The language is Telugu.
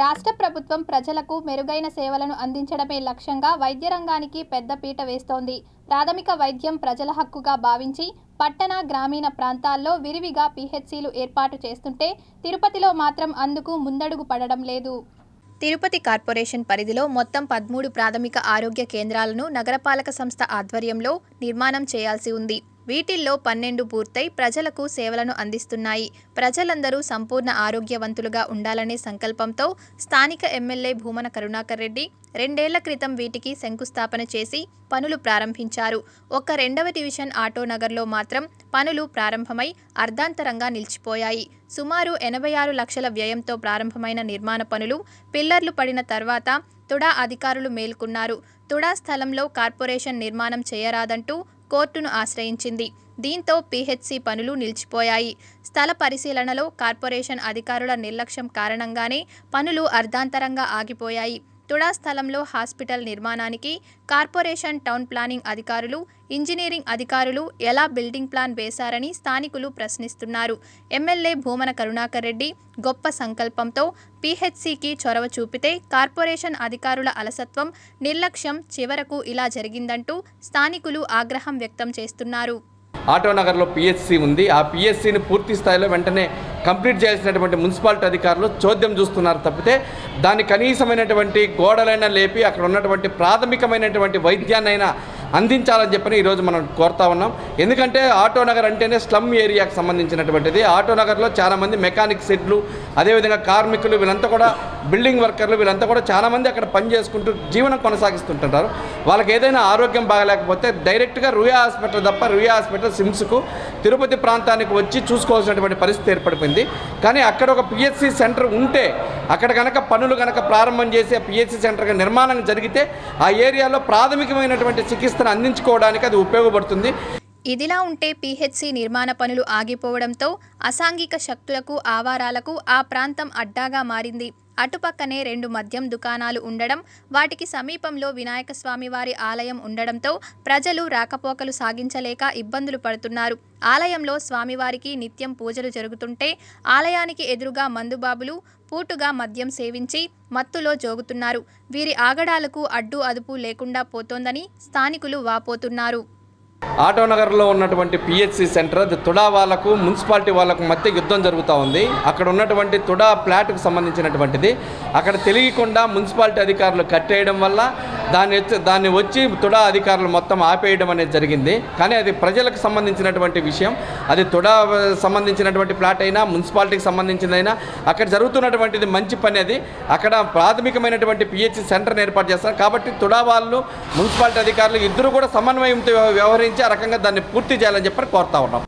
రాష్ట్ర ప్రభుత్వం ప్రజలకు మెరుగైన సేవలను అందించడమే లక్ష్యంగా వైద్య రంగానికి పెద్దపీట వేస్తోంది. ప్రాథమిక వైద్యం ప్రజల హక్కుగా భావించి పట్టణ గ్రామీణ ప్రాంతాల్లో విరివిగా పీహెచ్సీలు ఏర్పాటు చేస్తుంటే తిరుపతిలో మాత్రం అందుకు ముందడుగు పడడం లేదు. తిరుపతి కార్పొరేషన్ పరిధిలో మొత్తం పదమూడు ప్రాథమిక ఆరోగ్య కేంద్రాలను నగరపాలక సంస్థ ఆధ్వర్యంలో నిర్మాణం చేయాల్సి ఉంది. వీటిల్లో పన్నెండు పూర్తయి ప్రజలకు సేవలను అందిస్తున్నాయి. ప్రజలందరూ సంపూర్ణ ఆరోగ్యవంతులుగా ఉండాలనే సంకల్పంతో స్థానిక ఎమ్మెల్యే భూమన కరుణాకర్ రెడ్డి రెండేళ్ళ క్రితం వీటికి శంకుస్థాపన చేసి పనులు ప్రారంభించారు. ఒక్క రెండవ డివిజన్ ఆటోనగర్లో మాత్రం పనులు ప్రారంభమై అర్ధాంతరంగా నిలిచిపోయాయి. సుమారు ఎనభై ఆరు లక్షల వ్యయంతో ప్రారంభమైన నిర్మాణ పనులు పిల్లర్లు పడిన తర్వాత తుడా అధికారులు మేల్కొన్నారు. తుడా స్థలంలో కార్పొరేషన్ నిర్మాణం చేయరాదంటూ కోర్టును ఆశ్రయించింది. దీంతో పీహెచ్సీ పనులు నిలిచిపోయాయి. స్థల పరిశీలనలో కార్పొరేషన్ అధికారుల నిర్లక్ష్యం కారణంగానే పనులు అర్ధాంతరంగా ఆగిపోయాయి. తుడా స్థలంలో హాస్పిటల్ నిర్మాణానికి కార్పొరేషన్ టౌన్ ప్లానింగ్ అధికారులు ఇంజనీరింగ్ అధికారులు ఎలా బిల్డింగ్ ప్లాన్ వేశారని స్థానికులు ప్రశ్నిస్తున్నారు. ఎమ్మెల్యే భూమన కరుణాకర్ రెడ్డి గొప్ప సంకల్పంతో పీహెచ్సికి చొరవ చూపితే కార్పొరేషన్ అధికారుల అలసత్వం నిర్లక్ష్యం చివరకు ఇలా జరిగిందంటూ స్థానికులు ఆగ్రహం వ్యక్తం చేస్తున్నారు. ఆటోనగర్లో పిఎస్సి ఉంది. ఆ పిఎస్సిని పూర్తి స్థాయిలో వెంటనే కంప్లీట్ చేయాల్సినటువంటి మున్సిపాలిటీ అధికారులు చోద్యం చూస్తున్నారు తప్పితే దాని కనీసమైనటువంటి గోడలైనా లేపి అక్కడ ఉన్నటువంటి ప్రాథమికమైనటువంటి వైద్యాన్నైనా అందించాలని చెప్పని ఈరోజు మనం కోరుతా ఉన్నాం. ఎందుకంటే ఆటోనగర్ అంటేనే స్లమ్ ఏరియాకి సంబంధించినటువంటిది. ఆటోనగర్లో చాలామంది మెకానిక్ సెట్లు అదేవిధంగా కార్మికులు వీళ్ళంతా కూడా బిల్డింగ్ వర్కర్లు వీళ్ళంతా కూడా చాలామంది అక్కడ పని చేసుకుంటూ జీవనం కొనసాగిస్తుంటుంటారు. వాళ్ళకి ఏదైనా ఆరోగ్యం బాగలేకపోతే డైరెక్ట్గా రుయా హాస్పిటల్ తప్ప రుయా హాస్పిటల్ సిమ్స్కు తిరుపతి ప్రాంతానికి వచ్చి చూసుకోవాల్సినటువంటి పరిస్థితి ఏర్పడిపోయింది. కానీ అక్కడ ఒక పిహెచ్సి సెంటర్ ఉంటే అక్కడ కనుక పనులు కనుక ప్రారంభం చేసి ఆ పిహెచ్సి సెంటర్ నిర్మాణం జరిగితే ఆ ఏరియాలో ప్రాథమికమైనటువంటి చికిత్సను అందించుకోవడానికి అది ఉపయోగపడుతుంది. ఇదిలా ఉంటే పీహెచ్సీ నిర్మాణ పనులు ఆగిపోవడంతో అసాంఘిక శక్తులకు ఆవారాలకు ఆ ప్రాంతం అడ్డాగా మారింది. అటుపక్కనే రెండు మద్యం దుకాణాలు ఉండడం వాటికి సమీపంలో వినాయక స్వామివారి ఆలయం ఉండడంతో ప్రజలు రాకపోకలు సాగించలేక ఇబ్బందులు పడుతున్నారు. ఆలయంలో స్వామివారికి నిత్యం పూజలు జరుగుతుంటే ఆలయానికి ఎదురుగా మందుబాబులు పూటుగా మద్యం సేవించి మత్తులో జోగుతున్నారు. వీరి ఆగడాలకు అడ్డు అదుపు లేకుండా పోతోందని స్థానికులు వాపోతున్నారు. ఆటోనగర్లో ఉన్నటువంటి పిహెచ్సి సెంటర్ అది తుడా వాళ్ళకు మున్సిపాలిటీ వాళ్ళకు మధ్య యుద్ధం జరుగుతూ ఉంది. అక్కడ ఉన్నటువంటి తుడా ప్లాట్కు సంబంధించినటువంటిది. అక్కడ తెలియకుండా మున్సిపాలిటీ అధికారులు కట్టేయడం వల్ల దాన్ని వచ్చి దాన్ని వచ్చి తుడా అధికారులు మొత్తం ఆపేయడం అనేది జరిగింది. కానీ అది ప్రజలకు సంబంధించినటువంటి విషయం. అది తుడా సంబంధించినటువంటి ప్లాట్ అయినా మున్సిపాలిటీకి సంబంధించిందైనా అక్కడ జరుగుతున్నటువంటిది మంచి పని అది. అక్కడ ప్రాథమికమైనటువంటి పిహెచ్సి సెంటర్ని ఏర్పాటు చేస్తారు. కాబట్టి తుడా వాళ్ళు మున్సిపాలిటీ అధికారులు ఇద్దరు కూడా సమన్వయంతో వ్యవహరించి ఆ రకంగా దాన్ని పూర్తి చేయాలని చెప్పి కోరుతా ఉన్నాం.